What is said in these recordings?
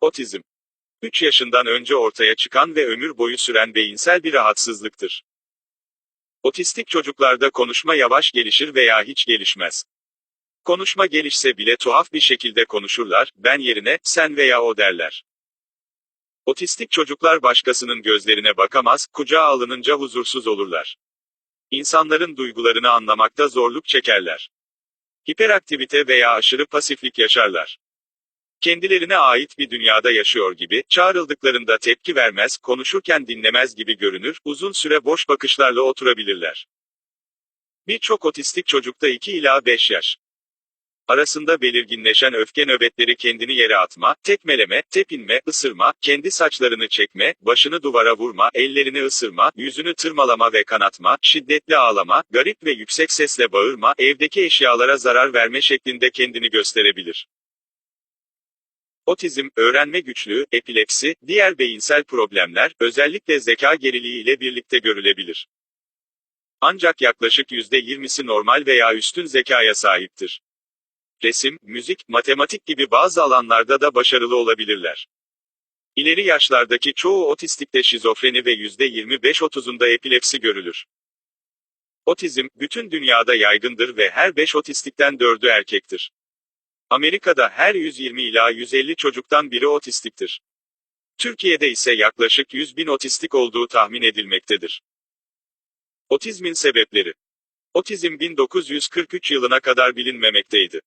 Otizm. 3 yaşından önce ortaya çıkan ve ömür boyu süren beyinsel bir rahatsızlıktır. Otistik çocuklarda konuşma yavaş gelişir veya hiç gelişmez. Konuşma gelişse bile tuhaf bir şekilde konuşurlar, ben yerine, sen veya o derler. Otistik çocuklar başkasının gözlerine bakamaz, kucağa alınınca huzursuz olurlar. İnsanların duygularını anlamakta zorluk çekerler. Hiperaktivite veya aşırı pasiflik yaşarlar. Kendilerine ait bir dünyada yaşıyor gibi, çağrıldıklarında tepki vermez, konuşurken dinlemez gibi görünür, uzun süre boş bakışlarla oturabilirler. Birçok otistik çocukta 2 ila 5 yaş arasında belirginleşen öfke nöbetleri kendini yere atma, tekmeleme, tepinme, ısırma, kendi saçlarını çekme, başını duvara vurma, ellerini ısırma, yüzünü tırmalama ve kanatma, şiddetli ağlama, garip ve yüksek sesle bağırma, evdeki eşyalara zarar verme şeklinde kendini gösterebilir. Otizm, öğrenme güçlüğü, epilepsi, diğer beyinsel problemler, özellikle zeka geriliği ile birlikte görülebilir. Ancak yaklaşık %20'si normal veya üstün zekaya sahiptir. Resim, müzik, matematik gibi bazı alanlarda da başarılı olabilirler. İleri yaşlardaki çoğu otistikte şizofreni ve %25-30'unda epilepsi görülür. Otizm, bütün dünyada yaygındır ve her 5 otistikten 4'ü erkektir. Amerika'da her 120 ila 150 çocuktan biri otistiktir. Türkiye'de ise yaklaşık 100 bin otistik olduğu tahmin edilmektedir. Otizmin sebepleri Otizm 1943 yılına kadar bilinmemekteydi.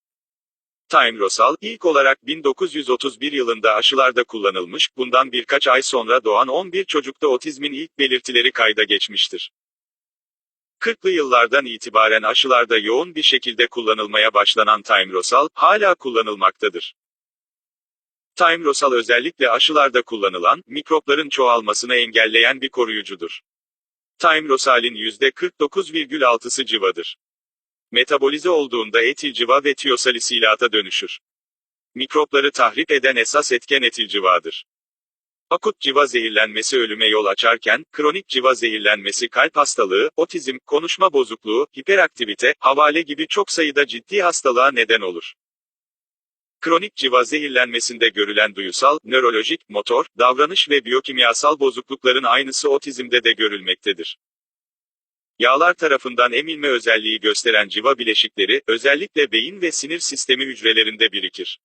Timrosal, ilk olarak 1931 yılında aşılarda kullanılmış, bundan birkaç ay sonra doğan 11 çocukta otizmin ilk belirtileri kayda geçmiştir. 40'lı yıllardan itibaren aşılarda yoğun bir şekilde kullanılmaya başlanan Timrosal, hala kullanılmaktadır. Timrosal özellikle aşılarda kullanılan, mikropların çoğalmasını engelleyen bir koruyucudur. Timrosal'in %49,6'sı civadır. Metabolize olduğunda etil civa ve tiyosalisiylata dönüşür. Mikropları tahrip eden esas etken etil civadır. Akut civa zehirlenmesi ölüme yol açarken, kronik civa zehirlenmesi kalp hastalığı, otizm, konuşma bozukluğu, hiperaktivite, havale gibi çok sayıda ciddi hastalığa neden olur. Kronik civa zehirlenmesinde görülen duyusal, nörolojik, motor, davranış ve biyokimyasal bozuklukların aynısı otizmde de görülmektedir. Yağlar tarafından emilme özelliği gösteren civa bileşikleri, özellikle beyin ve sinir sistemi hücrelerinde birikir.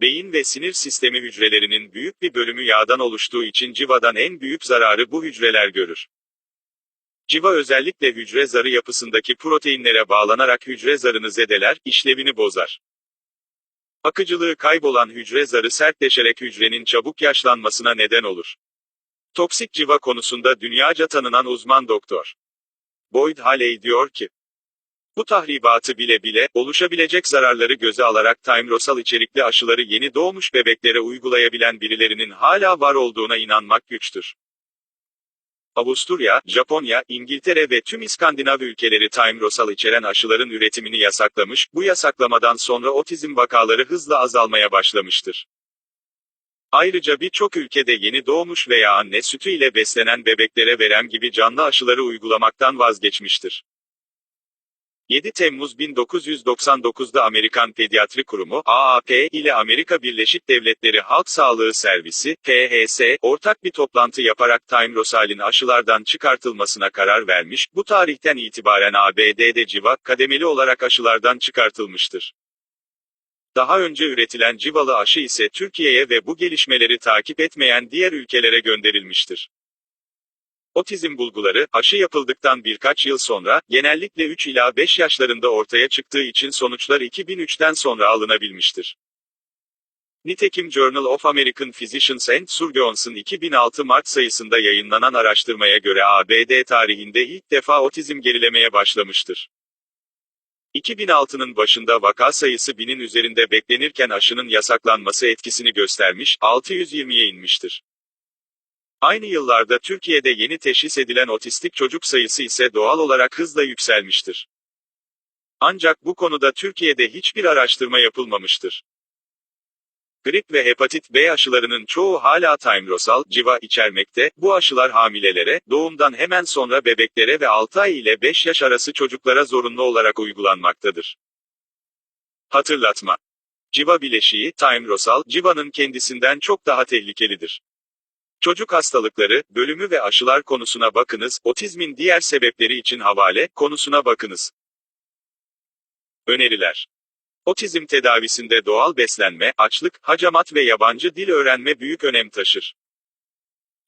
Beyin ve sinir sistemi hücrelerinin büyük bir bölümü yağdan oluştuğu için civadan en büyük zararı bu hücreler görür. Civa özellikle hücre zarı yapısındaki proteinlere bağlanarak hücre zarını zedeler, işlevini bozar. Akıcılığı kaybolan hücre zarı sertleşerek hücrenin çabuk yaşlanmasına neden olur. Toksik civa konusunda dünyaca tanınan uzman doktor Boyd Haley diyor ki, bu tahribatı bile bile, oluşabilecek zararları göze alarak timrosal içerikli aşıları yeni doğmuş bebeklere uygulayabilen birilerinin hala var olduğuna inanmak güçtür. Avusturya, Japonya, İngiltere ve tüm İskandinav ülkeleri timrosal içeren aşıların üretimini yasaklamış, bu yasaklamadan sonra otizm vakaları hızla azalmaya başlamıştır. Ayrıca birçok ülkede yeni doğmuş veya anne sütü ile beslenen bebeklere verem gibi canlı aşıları uygulamaktan vazgeçmiştir. 7 Temmuz 1999'da Amerikan Pediatri Kurumu, AAP, ile Amerika Birleşik Devletleri Halk Sağlığı Servisi, PHS, ortak bir toplantı yaparak Timrosal'in aşılardan çıkartılmasına karar vermiş, bu tarihten itibaren ABD'de civa, kademeli olarak aşılardan çıkartılmıştır. Daha önce üretilen civalı aşı ise Türkiye'ye ve bu gelişmeleri takip etmeyen diğer ülkelere gönderilmiştir. Otizm bulguları, aşı yapıldıktan birkaç yıl sonra, genellikle 3 ila 5 yaşlarında ortaya çıktığı için sonuçlar 2003'ten sonra alınabilmiştir. Nitekim Journal of American Physicians and Surgeons'ın 2006 Mart sayısında yayınlanan araştırmaya göre ABD tarihinde ilk defa otizm gerilemeye başlamıştır. 2006'nın başında vaka sayısı binin üzerinde beklenirken aşının yasaklanması etkisini göstermiş, 620'ye inmiştir. Aynı yıllarda Türkiye'de yeni teşhis edilen otistik çocuk sayısı ise doğal olarak hızla yükselmiştir. Ancak bu konuda Türkiye'de hiçbir araştırma yapılmamıştır. Grip ve hepatit B aşılarının çoğu hala timrosal, civa içermekte, bu aşılar hamilelere, doğumdan hemen sonra bebeklere ve 6 ay ile 5 yaş arası çocuklara zorunlu olarak uygulanmaktadır. Hatırlatma Civa bileşiği, Timrosal, civanın kendisinden çok daha tehlikelidir. Çocuk hastalıkları, bölümü ve aşılar konusuna bakınız, otizmin diğer sebepleri için havale, konusuna bakınız. Öneriler Otizm tedavisinde doğal beslenme, açlık, hacamat ve yabancı dil öğrenme büyük önem taşır.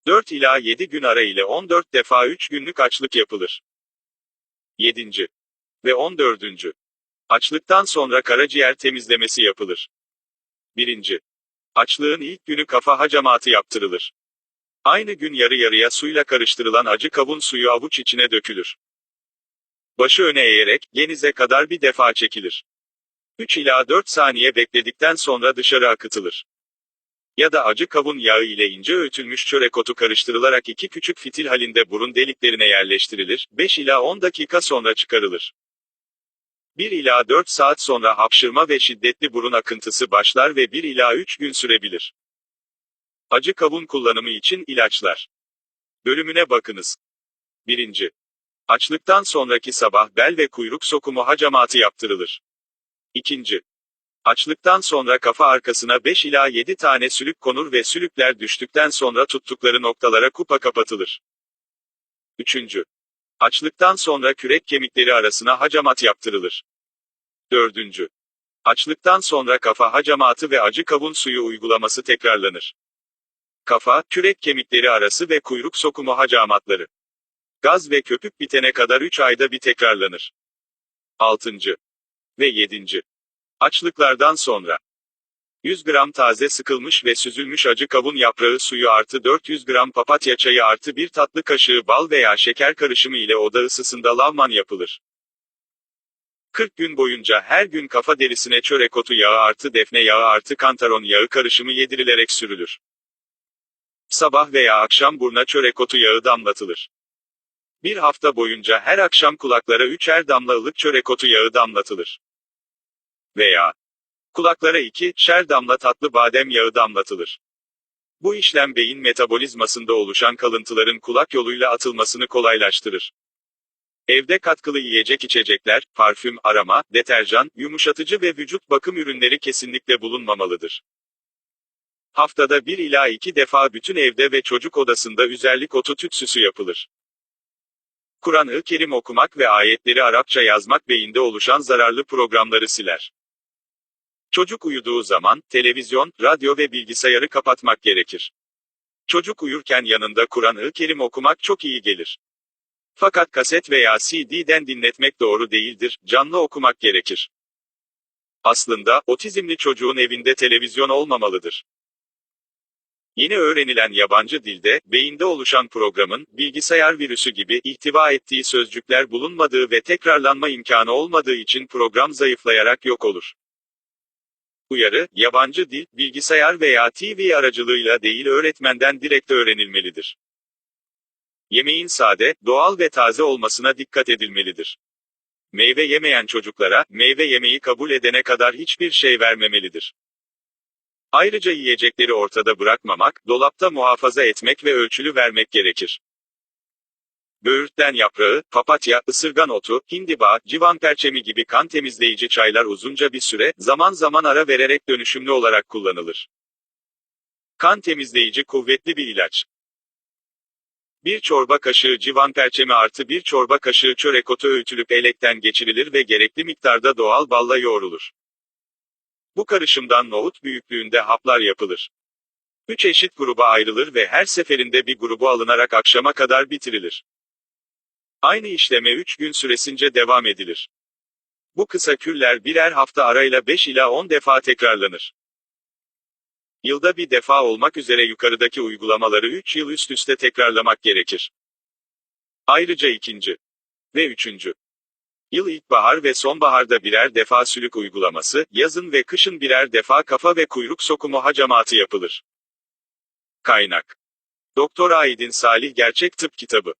4 ila 7 gün ara ile 14 defa 3 günlük açlık yapılır. 7. ve 14. Açlıktan sonra karaciğer temizlemesi yapılır. 1. Açlığın ilk günü kafa hacamatı yaptırılır. Aynı gün yarı yarıya suyla karıştırılan acı kavun suyu avuç içine dökülür. Başı öne eğerek, genize kadar bir defa çekilir. 3 ila 4 saniye bekledikten sonra dışarı akıtılır. Ya da acı kavun yağı ile ince öğütülmüş çörek otu karıştırılarak iki küçük fitil halinde burun deliklerine yerleştirilir, 5 ila 10 dakika sonra çıkarılır. 1 ila 4 saat sonra hapşırma ve şiddetli burun akıntısı başlar ve 1 ila 3 gün sürebilir. Acı kavun kullanımı için ilaçlar. Bölümüne bakınız. 1. Açlıktan sonraki sabah bel ve kuyruk sokumu hacamatı yaptırılır. 2. Açlıktan sonra kafa arkasına 5 ila 7 tane sülük konur ve sülükler düştükten sonra tuttukları noktalara kupa kapatılır. 3. Açlıktan sonra kürek kemikleri arasına hacamat yaptırılır. 4. Açlıktan sonra kafa hacamatı ve acı kavun suyu uygulaması tekrarlanır. Kafa, kürek kemikleri arası ve kuyruk sokumu hacamatları. Gaz ve köpük bitene kadar 3 ayda bir tekrarlanır. 6. ve 7. Açlıklardan sonra 100 gram taze sıkılmış ve süzülmüş acı kavun yaprağı suyu artı 400 gram papatya çayı artı bir tatlı kaşığı bal veya şeker karışımı ile oda ısısında lavman yapılır. 40 gün boyunca her gün kafa derisine çörek otu yağı artı defne yağı artı kantaron yağı karışımı yedirilerek sürülür. Sabah veya akşam burna çörek otu yağı damlatılır. Bir hafta boyunca her akşam kulaklara üçer damla ılık çörek otu yağı damlatılır. Veya kulaklara iki şer damla tatlı badem yağı damlatılır. Bu işlem beyin metabolizmasında oluşan kalıntıların kulak yoluyla atılmasını kolaylaştırır. Evde katkılı yiyecek içecekler, parfüm, arama, deterjan, yumuşatıcı ve vücut bakım ürünleri kesinlikle bulunmamalıdır. Haftada bir ila iki defa bütün evde ve çocuk odasında üzerlik otu tütsüsü yapılır. Kur'an-ı Kerim okumak ve ayetleri Arapça yazmak beyinde oluşan zararlı programları siler. Çocuk uyuduğu zaman, televizyon, radyo ve bilgisayarı kapatmak gerekir. Çocuk uyurken yanında Kur'an-ı Kerim okumak çok iyi gelir. Fakat kaset veya CD'den dinletmek doğru değildir, canlı okumak gerekir. Aslında, otizmli çocuğun evinde televizyon olmamalıdır. Yeni öğrenilen yabancı dilde, beyinde oluşan programın, bilgisayar virüsü gibi, ihtiva ettiği sözcükler bulunmadığı ve tekrarlanma imkanı olmadığı için program zayıflayarak yok olur. Uyarı, yabancı dil, bilgisayar veya TV aracılığıyla değil öğretmenden direkt öğrenilmelidir. Yemeğin sade, doğal ve taze olmasına dikkat edilmelidir. Meyve yemeyen çocuklara, meyve yemeği kabul edene kadar hiçbir şey vermemelidir. Ayrıca yiyecekleri ortada bırakmamak, dolapta muhafaza etmek ve ölçülü vermek gerekir. Böğürtlen yaprağı, papatya, ısırgan otu, hindiba, civan perçemi gibi kan temizleyici çaylar uzunca bir süre, zaman zaman ara vererek dönüşümlü olarak kullanılır. Kan temizleyici kuvvetli bir ilaç. Bir çorba kaşığı civan perçemi artı bir çorba kaşığı çörek otu öğütülüp elekten geçirilir ve gerekli miktarda doğal balla yoğrulur. Bu karışımdan nohut büyüklüğünde haplar yapılır. Üç eşit gruba ayrılır ve her seferinde bir grubu alınarak akşama kadar bitirilir. Aynı işleme 3 gün süresince devam edilir. Bu kısa küller birer hafta arayla 5 ila 10 defa tekrarlanır. Yılda bir defa olmak üzere yukarıdaki uygulamaları 3 yıl üst üste tekrarlamak gerekir. Ayrıca ikinci ve üçüncü yıl ilkbahar ve sonbaharda birer defa sülük uygulaması, yazın ve kışın birer defa kafa ve kuyruk sokumu hacamatı yapılır. Kaynak Doktor Aydin Salih Gerçek Tıp Kitabı